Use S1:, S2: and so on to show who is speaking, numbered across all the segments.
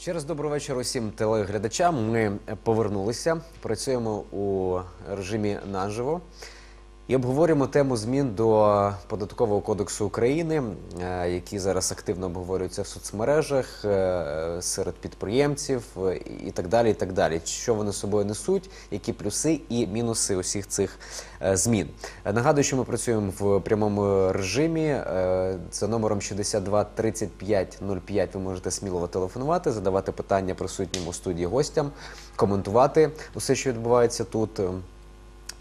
S1: Ще раз добрий вечір усім телеглядачам. Ми повернулися, працюємо у режимі наживо і обговорюємо тему змін до податкового кодексу України, е, які зараз активно обговорюються в соцмережах е, серед підприємців е, і так далі. І так далі. Що вони собою несуть, які плюси і мінуси усіх цих змін. Нагадую, що ми працюємо в прямому режимі. За номером 62 35 05 ви можете сміливо телефонувати, задавати питання присутнім у студії гостям, коментувати усе, що відбувається тут.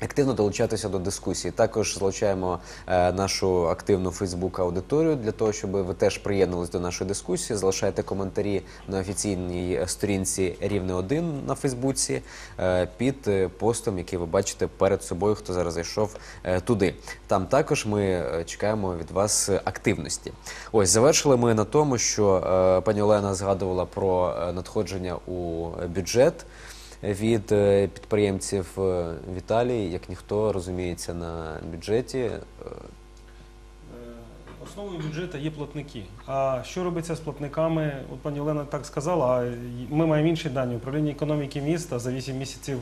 S1: Е, Активно долучатися до дискусії. Також залучаємо е, нашу активну Фейсбук аудиторію для того, щоб ви теж приєднались до нашої дискусії. Залишайте коментарі на офіційній сторінці рівне 1 на Фейсбуці е, під е, постом, який ви бачите перед собою, хто зараз зайшов е, туди. Там також ми е, чекаємо від вас е, активності. Ось завершили ми на тому, що е, пані Олена згадувала про е, надходження у бюджет від е, підприємців е, Віталій, як ніхто розуміється на бюджеті. Е,
S2: Основою бюджету є платники. А що робиться з платниками? От пані Олена так сказала, а ми маємо інші дані. Управління економіки міста за 8 місяців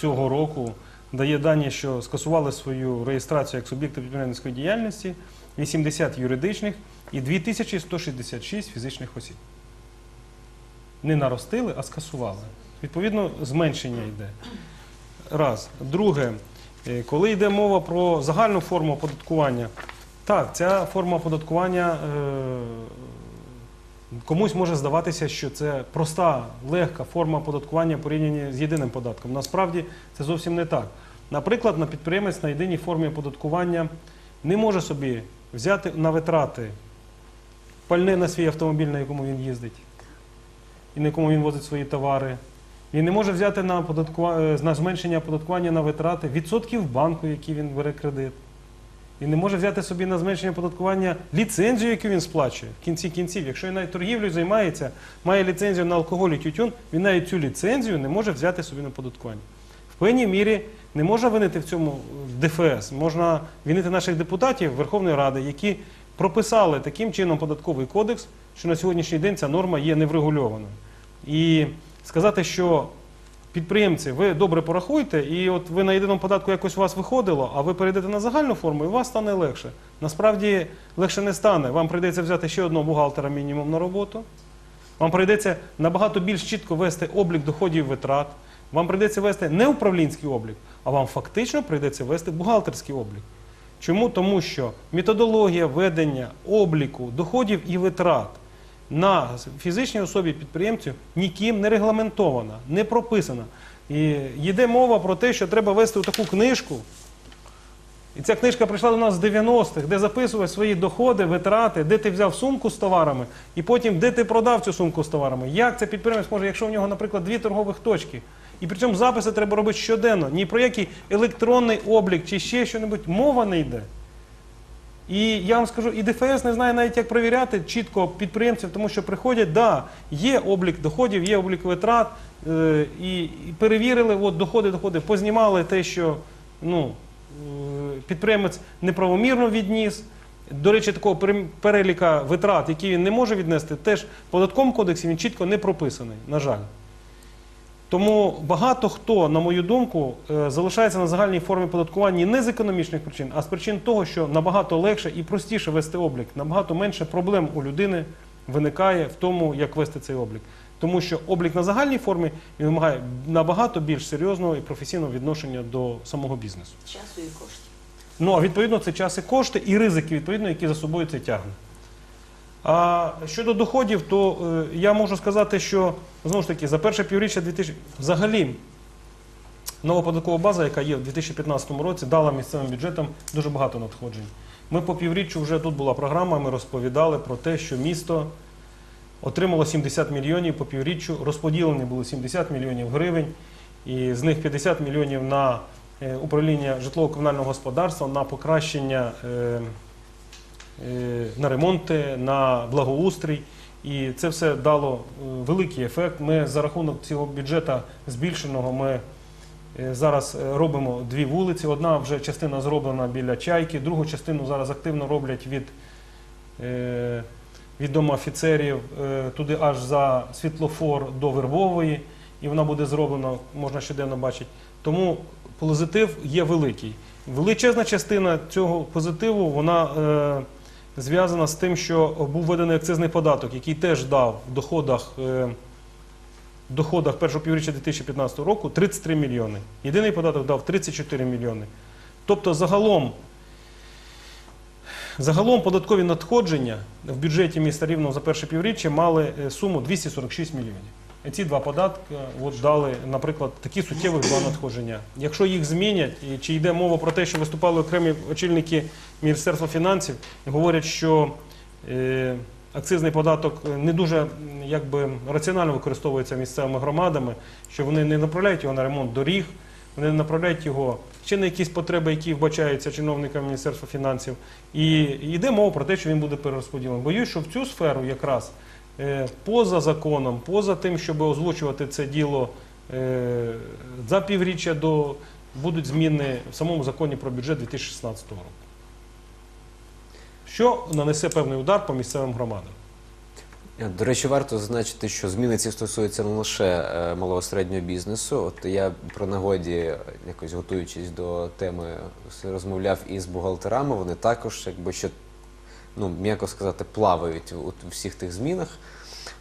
S2: цього року дає дані, що скасували свою реєстрацію як суб'єкти підприємницької діяльності 80 юридичних і 2166 фізичних осіб. Не наростили, а скасували. Відповідно, зменшення йде. Раз. Друге, е, коли йде мова про загальну форму оподаткування, так, ця форма оподаткування е, комусь може здаватися, що це проста, легка форма оподаткування порівняно з єдиним податком. Насправді це зовсім не так. Наприклад, на підприємець на єдиній формі оподаткування не може собі взяти на витрати пальне на свій автомобіль, на якому він їздить, і на якому він возить свої товари. Він не може взяти на, оподаткува- е, на зменшення оподаткування на витрати відсотків банку, які він бере кредит. Він не може взяти собі на зменшення оподаткування ліцензію, яку він сплачує в кінці кінців. Якщо він навіть торгівлею займається, має ліцензію на алкоголь і тютюн, він навіть цю ліцензію не може взяти собі на оподаткування. В певній мірі не можна винити в цьому ДФС, можна винити наших депутатів Верховної Ради, які прописали таким чином податковий кодекс, що на сьогоднішній день ця норма є неврегульованою. І сказати, що підприємці, ви добре порахуйте, і от ви на єдиному податку якось у вас виходило, а ви перейдете на загальну форму, і у вас стане легше. Насправді легше не стане. Вам прийдеться взяти ще одного бухгалтера мінімум на роботу. Вам прийдеться набагато більш чітко вести облік доходів і витрат. Вам прийдеться вести не управлінський облік, а вам фактично прийдеться вести бухгалтерський облік. Чому? Тому що методологія ведення обліку доходів і витрат на фізичній особі підприємцю ніким не регламентована, не прописана. І йде мова про те, що треба вести таку книжку. І ця книжка прийшла до нас з 90-х, де записувати свої доходи, витрати, де ти взяв сумку з товарами, і потім де ти продав цю сумку з товарами. Як це підприємець може, якщо в нього, наприклад, дві торгових точки? І при цьому записи треба робити щоденно. Ні про який електронний облік чи ще що-небудь мова не йде. І я вам скажу, і ДФС не знає навіть, як перевіряти чітко підприємців, тому що приходять, да, є облік доходів, є облік витрат, е, і, перевірили, от доходи, доходи, познімали те, що ну, е, підприємець неправомірно відніс. До речі, такого переліка витрат, які він не може віднести, теж в податковому кодексі він чітко не прописаний, на жаль. Тому багато хто, на мою думку, е, залишається на загальній формі податкування не з економічних причин, а з причин того, що набагато легше і простіше вести облік, набагато менше проблем у людини виникає в тому, як вести цей облік. Тому що облік на загальній формі він вимагає набагато більш серйозного і професійного відношення до самого бізнесу.
S3: часу і коштів.
S2: Ну а відповідно це час і кошти, і ризики, відповідно, які за собою це тягне. А щодо доходів, то е, я можу сказати, що знову ж таки за перше півріччя 2000 взагалі нова податкова база, яка є в 2015 році, дала місцевим бюджетам дуже багато надходжень. Ми по півріччю вже тут була програма, ми розповідали про те, що місто отримало 70 мільйонів по півріччю, розподілені були 70 мільйонів гривень, і з них 50 мільйонів на е, управління житлово-комунального господарства, на покращення, е, на ремонти, на благоустрій. І це все дало е, великий ефект. Ми за рахунок цього бюджету збільшеного ми е, зараз е, робимо дві вулиці. Одна вже частина зроблена біля чайки, другу частину зараз активно роблять від е, від дому офіцерів е, туди аж за світлофор до Вербової, і вона буде зроблена, можна щоденно бачити. Тому позитив є великий. Величезна частина цього позитиву вона е, зв'язана з тим, що був введений акцизний податок, який теж дав в доходах. Е, в доходах першого півріччя 2015 року 33 мільйони. Єдиний податок дав 34 мільйони. Тобто загалом, загалом податкові надходження в бюджеті міста Рівного за перше півріччя мали е, суму 246 мільйонів. Ці два податки е, от, дали, наприклад, такі суттєві два надходження. Якщо їх змінять, і чи йде мова про те, що виступали окремі очільники Міністерства фінансів, говорять, що е, акцизний податок не дуже якби, раціонально використовується місцевими громадами, що вони не направляють його на ремонт доріг, вони направляють його ще на якісь потреби, які вбачаються чиновниками Міністерства фінансів. І йде мова про те, що він буде перерозподілений. Боюсь, що в цю сферу якраз е, поза законом, поза тим, щоб озвучувати це діло е, за півріччя до будуть зміни в самому законі про бюджет 2016 року. Що нанесе певний удар по місцевим громадам.
S1: Е, До речі, варто зазначити, що зміни ці стосуються не лише е, малого середнього бізнесу. От я про нагоді, е, якось готуючись до теми, розмовляв із бухгалтерами. Вони також, якби що, ну м'яко сказати, плавають у, всіх тих змінах.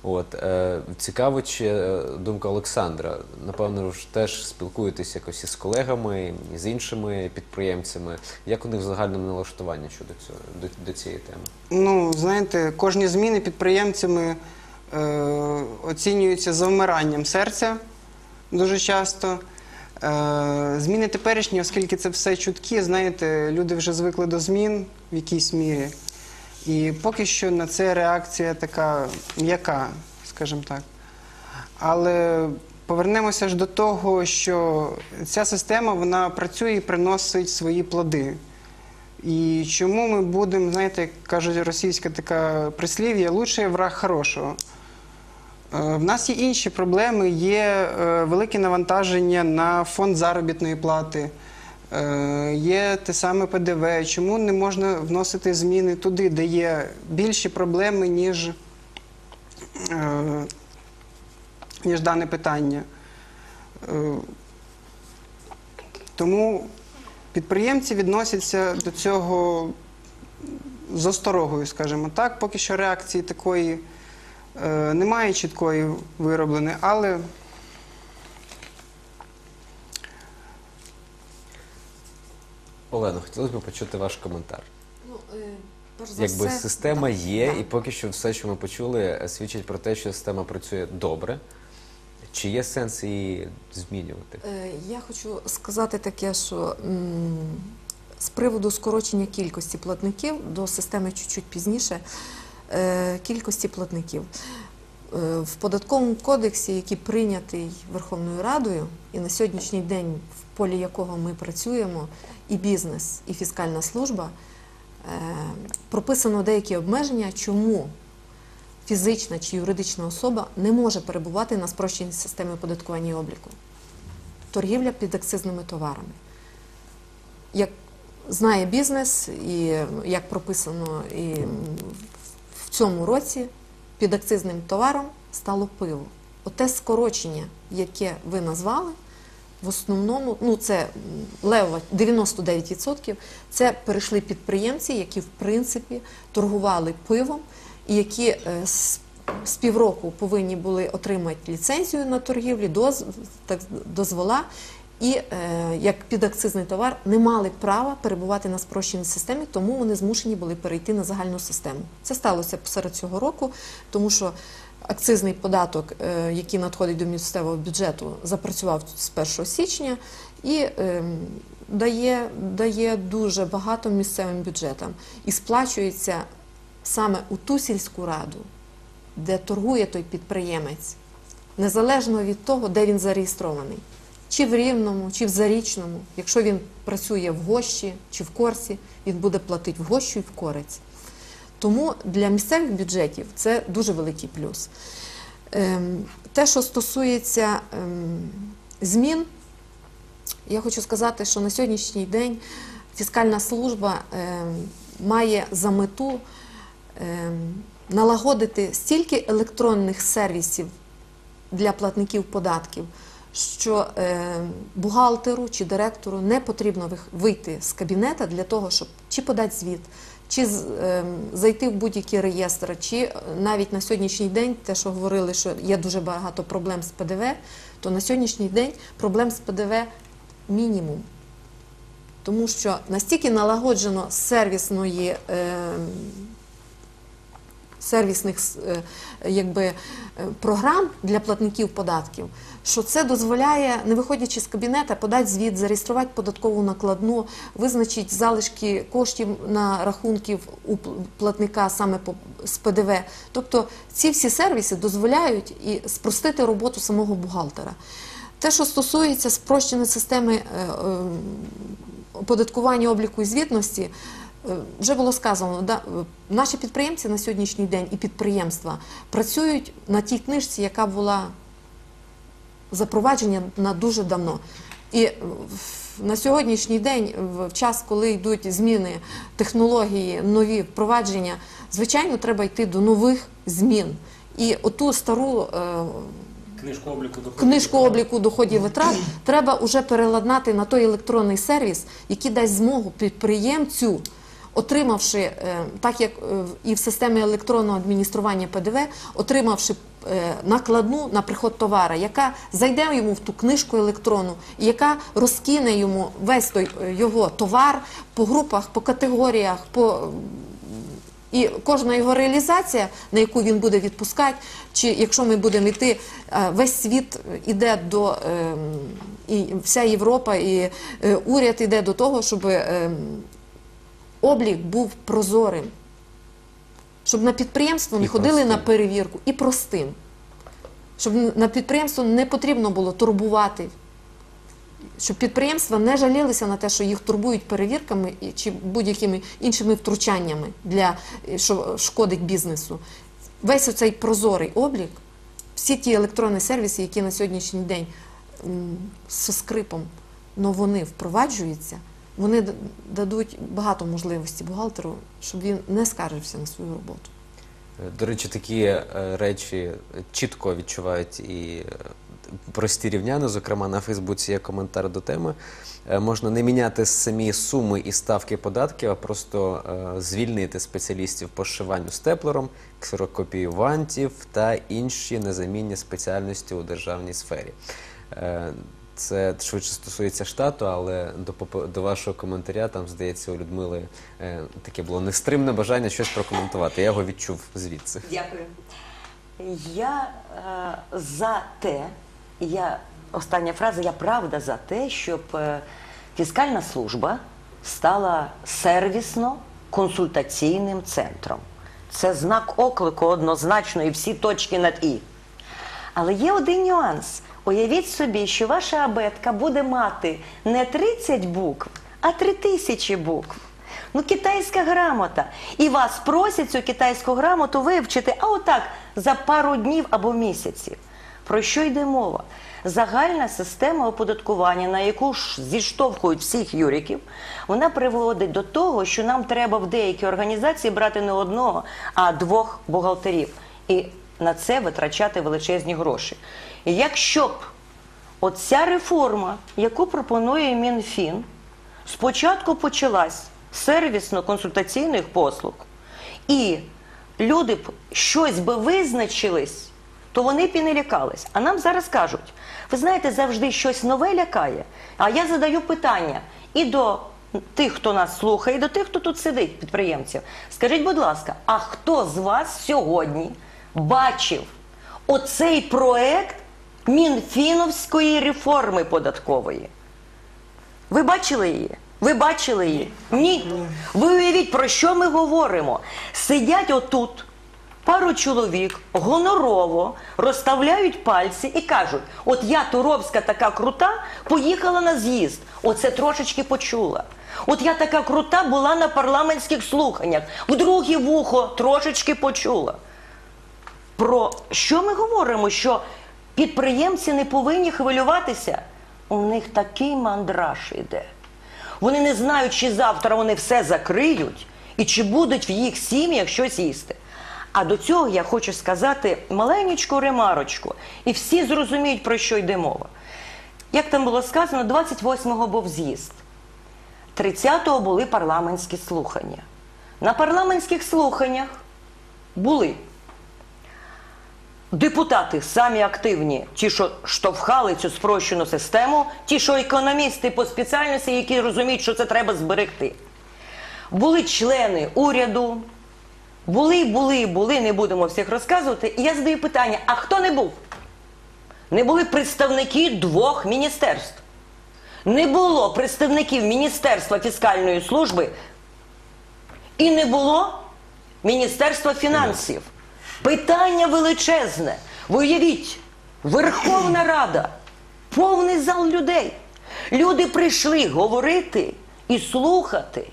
S1: От е, цікаво, чи е, думка Олександра. Напевно, ви ж теж спілкуєтесь якось із колегами, з іншими підприємцями. Як у них загальне налаштування щодо цього до, до цієї теми?
S3: Ну, знаєте, кожні зміни підприємцями е, оцінюються завмиранням серця дуже часто. Е, зміни теперішні, оскільки це все чутки, знаєте, люди вже звикли до змін в якійсь мірі. І поки що на це реакція така м'яка, скажімо так. Але повернемося ж до того, що ця система вона працює і приносить свої плоди. І чому ми будемо, знаєте, як кажуть російська така прислів'я, лучше враг хорошого. Е, В нас є інші проблеми, є е, велике навантаження на фонд заробітної плати, є те саме ПДВ. Чому не можна вносити зміни туди, де є більші проблеми, ніж, е, ніж дане питання? Е, Тому підприємці відносяться до цього з осторогою, скажімо так. Поки що реакції такої е, немає чіткої виробленої, але
S1: Олено, хотілося б почути ваш коментар.
S4: Ну, е, перш за
S1: Якби
S4: все,
S1: система є,
S4: да.
S1: і поки що все, що ми почули, свідчить про те, що система працює добре. Чи є сенс її змінювати?
S4: Е, Я хочу сказати таке, що м, з приводу скорочення кількості платників до системи чуть-чуть пізніше. е, Кількості платників. Е, В податковому кодексі, який прийнятий Верховною Радою, і на сьогоднішній день, в полі якого ми працюємо, і бізнес, і фіскальна служба, е, прописано деякі обмеження, чому фізична чи юридична особа не може перебувати на спрощеній системі оподаткування і обліку. Торгівля під акцизними товарами. Як знає бізнес, і як прописано і в цьому році, під акцизним товаром стало пиво. Оте скорочення, яке ви назвали, в основному, ну це м, лева 99%, це перейшли підприємці, які в принципі торгували пивом і які е, з півроку повинні були отримати ліцензію на торгівлі, доз, так, дозвола. І е, як підакцизний товар не мали права перебувати на спрощеній системі, тому вони змушені були перейти на загальну систему. Це сталося посеред цього року, тому що акцизний податок, е, який надходить до місцевого бюджету, запрацював з 1 січня і е, дає, дає дуже багато місцевим бюджетам і сплачується саме у ту сільську раду, де торгує той підприємець, незалежно від того, де він зареєстрований. Чи в Рівному, чи в Зарічному. Якщо він працює в Гощі чи в Корсі, він буде платити в Гощу і в Корець. Тому для місцевих бюджетів це дуже великий плюс. Ем, Те, що стосується ем, змін, я хочу сказати, що на сьогоднішній день фіскальна служба ем, має за мету налагодити стільки електронних сервісів для платників податків, що е, бухгалтеру чи директору не потрібно вийти з кабінета для того, щоб чи подати звіт, чи е, зайти в будь-які реєстри, чи е, навіть на сьогоднішній день, те, що говорили, що є дуже багато проблем з ПДВ, то на сьогоднішній день проблем з ПДВ мінімум. Тому що настільки налагоджено сервісної. Сервісних якби, програм для платників податків, що це дозволяє, не виходячи з кабінета, подати звіт, зареєструвати податкову накладну, визначити залишки коштів на рахунків у платника саме з ПДВ. Тобто ці всі сервіси дозволяють і спростити роботу самого бухгалтера. Те, що стосується спрощеної системи е, е, оподаткування обліку і звітності, е, вже було сказано, наші підприємці на сьогоднішній день і підприємства працюють на тій книжці, яка була запровадження на дуже давно. І е, на сьогоднішній день, в час, коли йдуть зміни технології, нові впровадження, звичайно, треба йти до нових змін. І оту стару е,
S2: Книжку обліку доходів.
S4: книжку обліку доходів витрат треба вже переладнати на той електронний сервіс, який дасть змогу підприємцю, отримавши, е, так як е, і в системі електронного адміністрування ПДВ, отримавши е, накладну на приход товара, яка зайде йому в ту книжку електронну, яка розкине йому весь той його товар по групах, по категоріях, по і кожна його реалізація, на яку він буде відпускати, чи якщо ми будемо йти, весь світ іде до е, і вся Європа, і уряд іде до того, щоб е, облік був прозорим, щоб на підприємство не ходили на перевірку і простим, щоб на підприємство не потрібно було турбувати. Щоб підприємства не жалілися на те, що їх турбують перевірками чи будь-якими іншими втручаннями, для, е, що шкодить бізнесу. Весь оцей прозорий облік, всі ті електронні сервіси, які на сьогоднішній день зі скрипом, но вони впроваджуються, вони дадуть багато можливостей бухгалтеру, щоб він не скаржився на свою роботу.
S1: До речі, такі е, речі чітко відчувають і е, прості рівняни. Зокрема, на Фейсбуці є коментар до теми. Е, Можна не міняти самі суми і ставки податків, а просто е, звільнити спеціалістів по зшиванню степлером, ксерокопіювантів та інші незамінні спеціальності у державній сфері. Це швидше стосується штату, але до, до вашого коментаря там, здається, у Людмили е, таке було нестримне бажання щось прокоментувати. Я його відчув звідси.
S5: Дякую. Я е, за те, я, остання фраза, я правда за те, щоб е, фіскальна служба стала сервісно-консультаційним центром. Це знак оклику однозначно і всі точки над І. Але є один нюанс. Уявіть собі, що ваша абетка буде мати не 30 букв, а 3000 букв. Ну, китайська грамота. І вас просять цю китайську грамоту вивчити, а отак за пару днів або місяців. Про що йде мова? Загальна система оподаткування, на яку ж зіштовхують всіх юриків, вона приводить до того, що нам треба в деякі організації брати не одного, а двох бухгалтерів. І на це витрачати величезні гроші. Якщо б оця реформа, яку пропонує Мінфін, спочатку почалась сервісно-консультаційних послуг, і люди б щось би визначились, то вони б і не лякались. А нам зараз кажуть, ви знаєте, завжди щось нове лякає. А я задаю питання і до тих, хто нас слухає, і до тих, хто тут сидить, підприємців. Скажіть, будь ласка, а хто з вас сьогодні бачив оцей проект Мінфіновської реформи податкової? Ви бачили її? Ви бачили її? Ні. Ви уявіть, про що ми говоримо? Сидять отут пару чоловік гонорово розставляють пальці і кажуть: от я Туровська така крута, поїхала на з'їзд. Оце трошечки почула. От я така крута була на парламентських слуханнях, в друге вухо трошечки почула. Про що ми говоримо? Що підприємці не повинні хвилюватися? У них такий мандраж іде. Вони не знають, чи завтра вони все закриють і чи будуть в їх сім'ях щось їсти. А до цього я хочу сказати маленьку ремарочку, і всі зрозуміють, про що йде мова. Як там було сказано, 28-го був з'їзд, 30-го були парламентські слухання. На парламентських слуханнях були депутати самі активні, ті, що штовхали цю спрощену систему, ті, що економісти по спеціальності, які розуміють, що це треба зберегти. Були члени уряду, були, були, були, не будемо всіх розказувати. І я задаю питання: а хто не був? Не були представники двох міністерств. Не було представників Міністерства фіскальної служби і не було Міністерства фінансів. Питання величезне. Ви уявіть, Верховна Рада, повний зал людей. Люди прийшли говорити і слухати.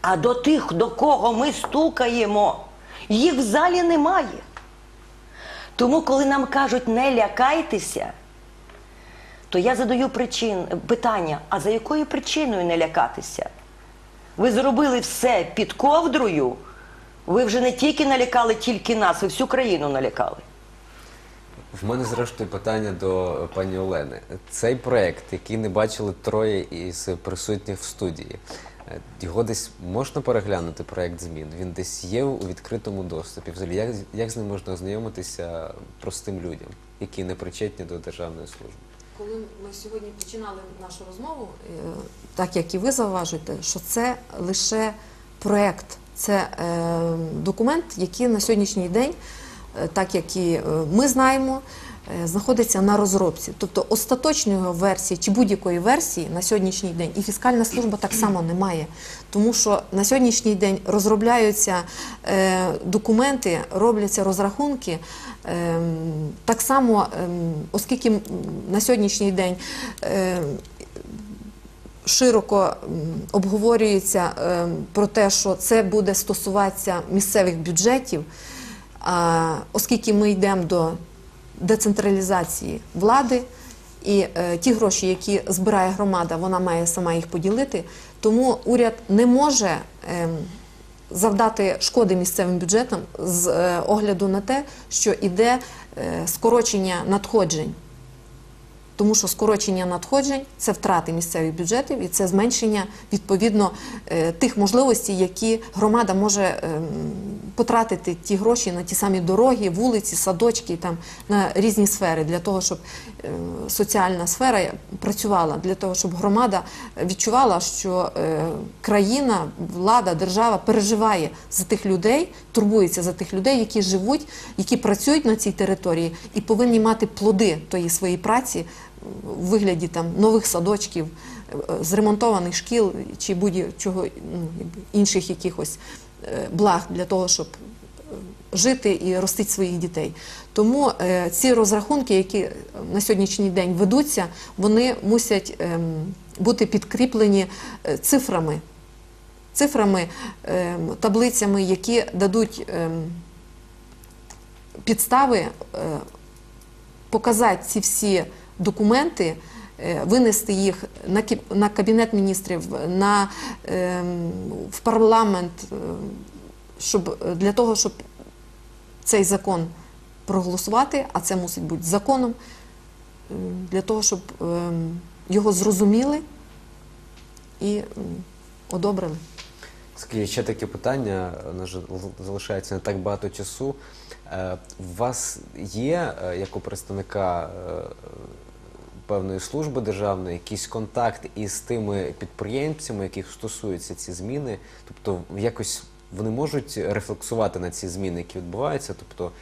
S5: А до тих, до кого ми стукаємо, їх в залі немає. Тому, коли нам кажуть не лякайтеся, то я задаю причин, питання: а за якою причиною не лякатися? Ви зробили все під ковдрою. Ви вже не тільки налякали тільки нас, ви всю країну налякали.
S1: В мене зрештою питання до пані Олени. Цей проект, який не бачили троє із присутніх в студії, е, його десь можна переглянути проект змін? Він десь є у відкритому доступі. Взагалі, як, як з ним можна ознайомитися простим людям, які не причетні до державної служби?
S4: Коли ми сьогодні починали нашу розмову, е, так як і ви зауважуєте, що це лише проект, це е, документ, який на сьогоднішній день, е, так як і е, ми знаємо, знаходиться на розробці. Тобто остаточної версії чи будь-якої версії на сьогоднішній день і фіскальна служба так само немає. Тому що на сьогоднішній день розробляються документи, робляться розрахунки. Так само, ем, оскільки на сьогоднішній день широко обговорюється ем, про те, що це буде стосуватися місцевих бюджетів, оскільки ми йдемо до децентралізації влади, і е, ті гроші, які збирає громада, вона має сама їх поділити. Тому уряд не може ем, завдати шкоди місцевим бюджетам з е, огляду на те, що іде е, скорочення надходжень. Тому що скорочення надходжень це втрати місцевих бюджетів і це зменшення відповідно е, тих можливостей, які громада може ем, потратити ті гроші на ті самі дороги, вулиці, садочки, там на різні сфери для того, щоб е, соціальна сфера працювала, для того, щоб громада відчувала, що е, країна, влада, держава переживає за тих людей, турбується за тих людей, які живуть, які працюють на цій території і повинні мати плоди тої своєї праці в вигляді там нових садочків, е, зремонтованих шкіл чи будь-чого ну, інших якихось е, благ для того, щоб е, жити і ростити своїх дітей. Тому е, ці розрахунки, які на сьогоднішній день ведуться, вони мусять ем, бути підкріплені е, цифрами, цифрами, ем, таблицями, які дадуть ем, підстави е, показати ці всі документи, е, винести їх на кабінет міністрів, на ем, в парламент, е, щоб для того, щоб цей закон проголосувати, а це мусить бути законом, е, для того, щоб ем, його зрозуміли і одобрили.
S1: Скажіть, ще таке питання, залишається не так багато часу. Е, У вас є, е, як у представника е, певної служби державної, якийсь контакт із тими підприємцями, яких стосуються ці зміни? Тобто, якось вони можуть рефлексувати на ці зміни, які відбуваються? Тобто,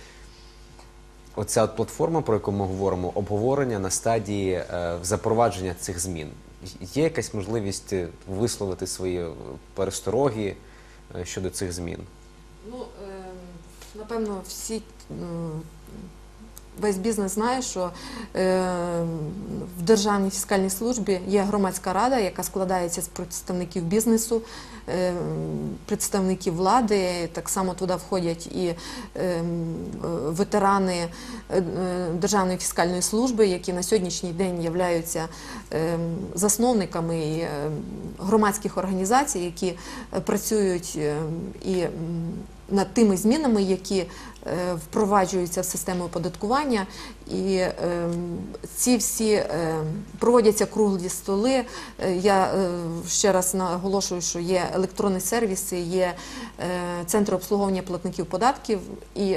S1: оця от платформа, про яку ми говоримо, обговорення на стадії запровадження цих змін. Є якась можливість е, висловити свої е, перестороги е, щодо цих змін?
S4: Ну, напевно, всі весь бізнес знає, що е, в Державній фіскальній службі є громадська рада, яка складається з представників бізнесу, е, представників влади. Так само туди входять і е, ветерани Державної фіскальної служби, які на сьогоднішній день являються засновниками громадських організацій, які працюють і над тими змінами, які е, впроваджуються в систему оподаткування, і е, ці всі е, проводяться круглі столи. Е, Я ще раз наголошую, що є електронні сервіси, є е, центр обслуговування платників податків, і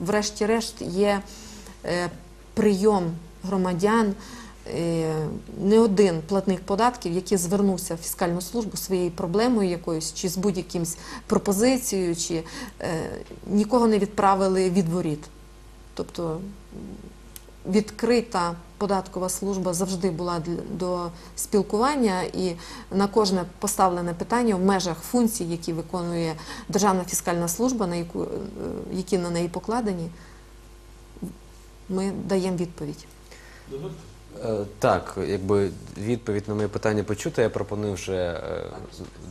S4: врешті-решт є прийом громадян. Е, Не один платник податків, який звернувся в фіскальну службу своєю проблемою якоюсь, чи з будь-яким пропозицією, чи е, нікого не відправили від воріт. Тобто відкрита податкова служба завжди була до спілкування, і на кожне поставлене питання в межах функцій, які виконує Державна фіскальна служба, на яку, е, які на неї покладені, ми даємо відповідь.
S1: Е, Так, якби відповідь на моє питання почута, я пропоную вже е,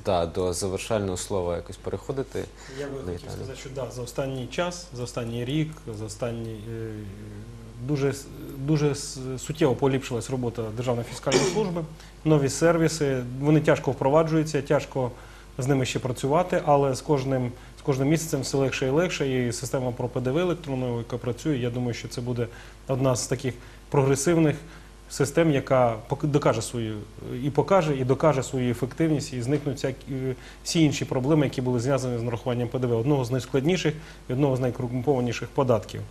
S1: да, до завершального слова якось переходити.
S2: Я би хотів
S1: Віталій.
S2: сказати, що да, за останній час, за останній рік, за останній е, дуже, дуже с- суттєво поліпшилась робота Державної фіскальної служби. Нові сервіси, вони тяжко впроваджуються, тяжко з ними ще працювати, але з кожним, з кожним місяцем все легше і легше. І система про ПДВ електронною, яка працює, я думаю, що це буде одна з таких прогресивних систем, яка докаже свою і покаже, і докаже свою ефективність, і зникнуть е, всі інші проблеми, які були зв'язані з нарахуванням ПДВ, одного з найскладніших і одного з найкорумпованіших податків.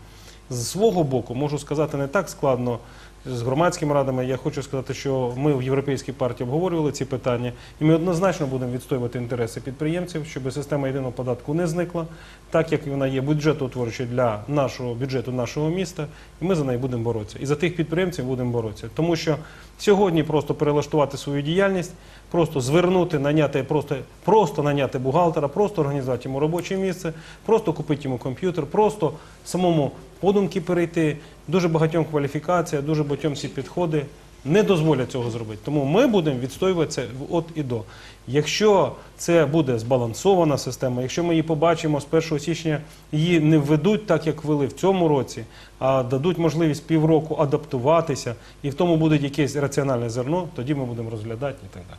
S2: З свого боку можу сказати не так складно з громадськими радами. Я хочу сказати, що ми в європейській партії обговорювали ці питання, і ми однозначно будемо відстоювати інтереси підприємців, щоб система єдиного податку не зникла, так як вона є бюджетоутворюючою для нашого бюджету нашого міста, і ми за неї будемо боротися. І за тих підприємців будемо боротися. Тому що сьогодні просто перелаштувати свою діяльність, просто звернути, наняти, просто, просто наняти бухгалтера, просто організувати йому робоче місце, просто купити йому комп'ютер, просто самому подумки перейти, дуже багатьом кваліфікація, дуже багатьом ці підходи не дозволять цього зробити. Тому ми будемо відстоювати це от і до. Якщо це буде збалансована система, якщо ми її побачимо з 1 січня, її не введуть так, як ввели в цьому році, а дадуть можливість півроку адаптуватися, і в тому буде якесь раціональне зерно, тоді ми будемо розглядати і так далі.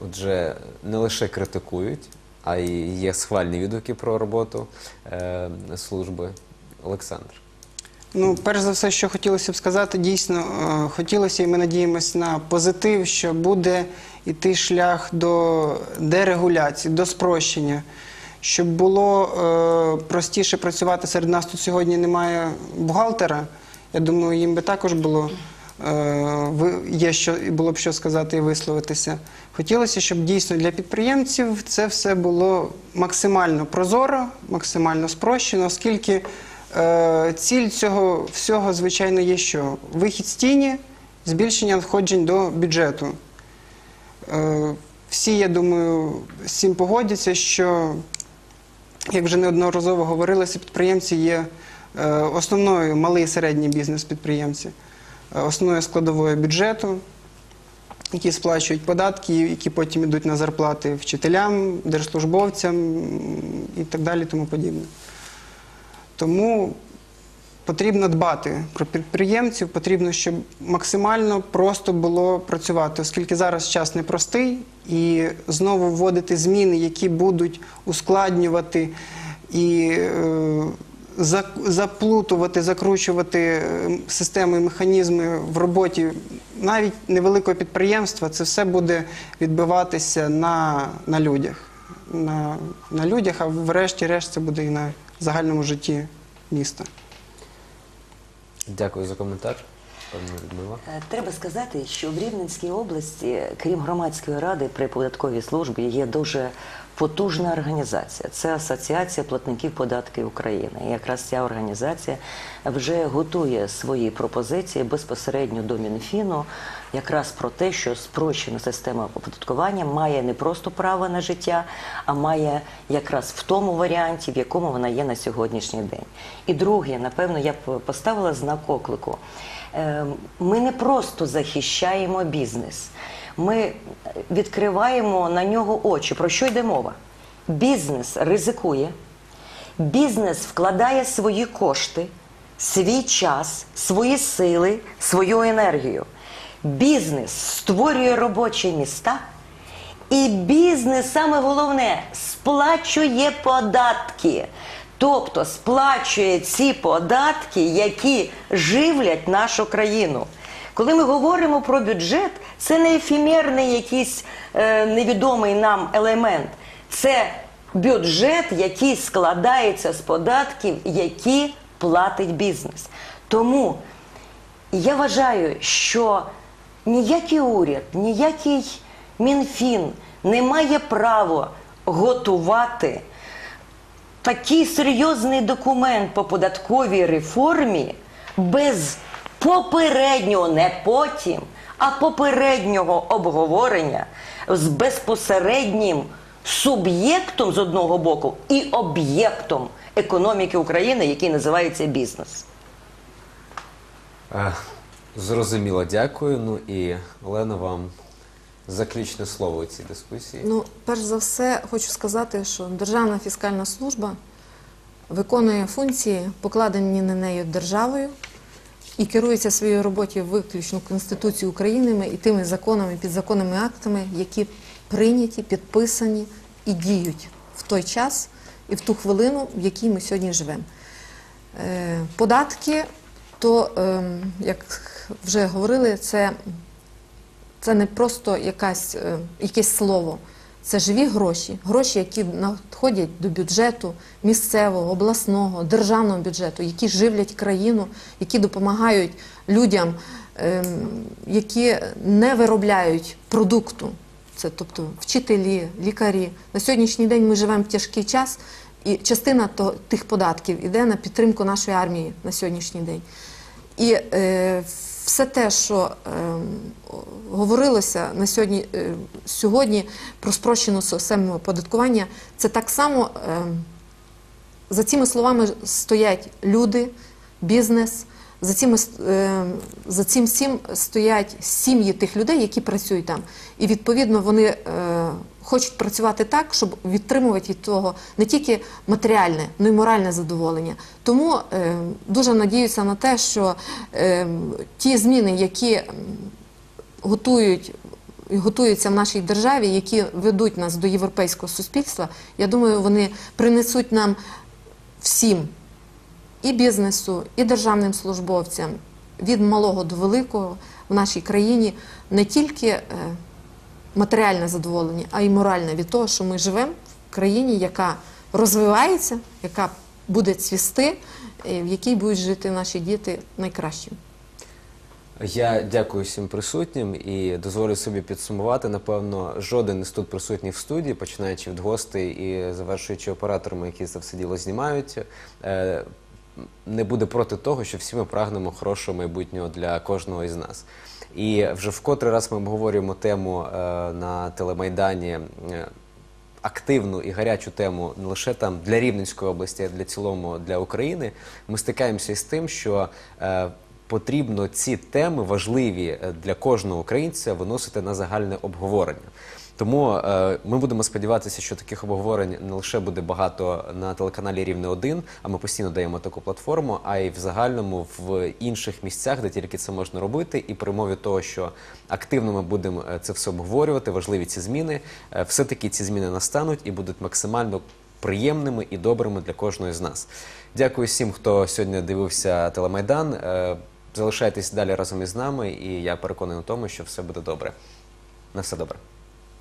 S1: Отже, не лише критикують, а й є схвальні відгуки про роботу е, служби. Олександр.
S3: Ну, перш за все, що хотілося б сказати, дійсно е, хотілося, і ми надіємося на позитив, що буде йти шлях до дерегуляції, до спрощення, щоб було е, простіше працювати серед нас. Тут сьогодні немає бухгалтера. Я думаю, їм би також було е, є що було б що сказати і висловитися. Хотілося, щоб дійсно для підприємців це все було максимально прозоро, максимально спрощено, оскільки ціль цього всього, звичайно, є що? Вихід з тіні, збільшення надходжень до бюджету. Е, всі, я думаю, з цим погодяться, що, як вже неодноразово говорилося, підприємці є е, основною малий і середній бізнес-підприємці, е, основною складовою бюджету, які сплачують податки, які потім йдуть на зарплати вчителям, держслужбовцям і так далі, тому подібне. Тому потрібно дбати про підприємців, потрібно, щоб максимально просто було працювати, оскільки зараз час непростий, і знову вводити зміни, які будуть ускладнювати і е, заплутувати, закручувати е, системи і механізми в роботі навіть невеликого підприємства, це все буде відбиватися на, на людях. На, на людях, а врешті-решт це буде і на загальному житті міста.
S1: Дякую за коментар, пані Людмила.
S5: Е, Треба сказати, що в Рівненській області, крім громадської ради при податковій службі, є дуже потужна організація. Це Асоціація платників податків України. І якраз ця організація вже готує свої пропозиції безпосередньо до Мінфіну, якраз про те, що спрощена система оподаткування має не просто право на життя, а має якраз в тому варіанті, в якому вона є на сьогоднішній день. І друге, напевно, я поставила знак оклику. Е, Ми не просто захищаємо бізнес, ми відкриваємо на нього очі. Про що йде мова? Бізнес ризикує, бізнес вкладає свої кошти, свій час, свої сили, свою енергію. Бізнес створює робочі міста І бізнес, саме головне, сплачує податки. Тобто сплачує ці податки, які живлять нашу країну. Коли ми говоримо про бюджет, це не ефемерний якийсь е, невідомий нам елемент. Це бюджет, який складається з податків, які платить бізнес. Тому я вважаю, що ніякий уряд, ніякий Мінфін не має права готувати такий серйозний документ по податковій реформі без попереднього, не потім, а попереднього обговорення з безпосереднім суб'єктом з одного боку і об'єктом економіки України, який називається бізнес.
S1: Е, Зрозуміло, дякую. Ну і Олена, вам заключне слово у цій дискусії.
S4: Ну, перш за все, хочу сказати, що Державна фіскальна служба виконує функції, покладені на неї державою, і керується своєю роботою виключно Конституцією України і тими законами, підзаконними актами, які прийняті, підписані і діють в той час і в ту хвилину, в якій ми сьогодні живемо. Е, Податки, то, ем, як вже говорили, це це не просто якась, е, якесь слово, це живі гроші, гроші, які надходять до бюджету місцевого, обласного, державного бюджету, які живлять країну, які допомагають людям, ем, які не виробляють продукту. Це тобто вчителі, лікарі. На сьогоднішній день ми живемо в тяжкий час, і частина тих податків іде на підтримку нашої армії на сьогоднішній день. І е, все те, що е, говорилося на сьогодні, е, сьогодні про спрощену систему оподаткування, це так само е, за цими словами стоять люди, бізнес. За, цими, е, за цим всім стоять сім'ї тих людей, які працюють там. І відповідно вони е, хочуть працювати так, щоб відтримувати від того не тільки матеріальне, але й моральне задоволення. Тому е, дуже надіюся на те, що ті зміни, які готують. Готуються в нашій державі, які ведуть нас до європейського суспільства. Я думаю, вони принесуть нам всім і бізнесу, і державним службовцям від малого до великого в нашій країні не тільки е, матеріальне задоволення, а й моральне від того, що ми живемо в країні, яка розвивається, яка буде цвісти, в якій будуть жити наші діти найкращим.
S1: Я дякую всім присутнім і дозволю собі підсумувати. Напевно, жоден із тут присутніх в студії, починаючи від гостей і завершуючи операторами, які це все діло знімають, е, не буде проти того, що всі ми прагнемо хорошого майбутнього для кожного із нас. І вже в котрий раз ми обговорюємо тему е, на телемайдані. е, активну і гарячу тему не лише там для Рівненської області, а для цілому для України, ми стикаємося із тим, що е, потрібно ці теми важливі для кожного українця виносити на загальне обговорення. Тому е, ми будемо сподіватися, що таких обговорень не лише буде багато на телеканалі Рівне 1, а ми постійно даємо таку платформу, а й в загальному в інших місцях, де тільки це можна робити. І при мові того, що активно ми будемо е, це все обговорювати, важливі ці зміни, е, все-таки ці зміни настануть і будуть максимально приємними і добрими для кожного з нас. Дякую всім, хто сьогодні дивився телемайдан. Залишайтесь далі разом із нами, і я переконаний у тому, що все буде добре. На все добре.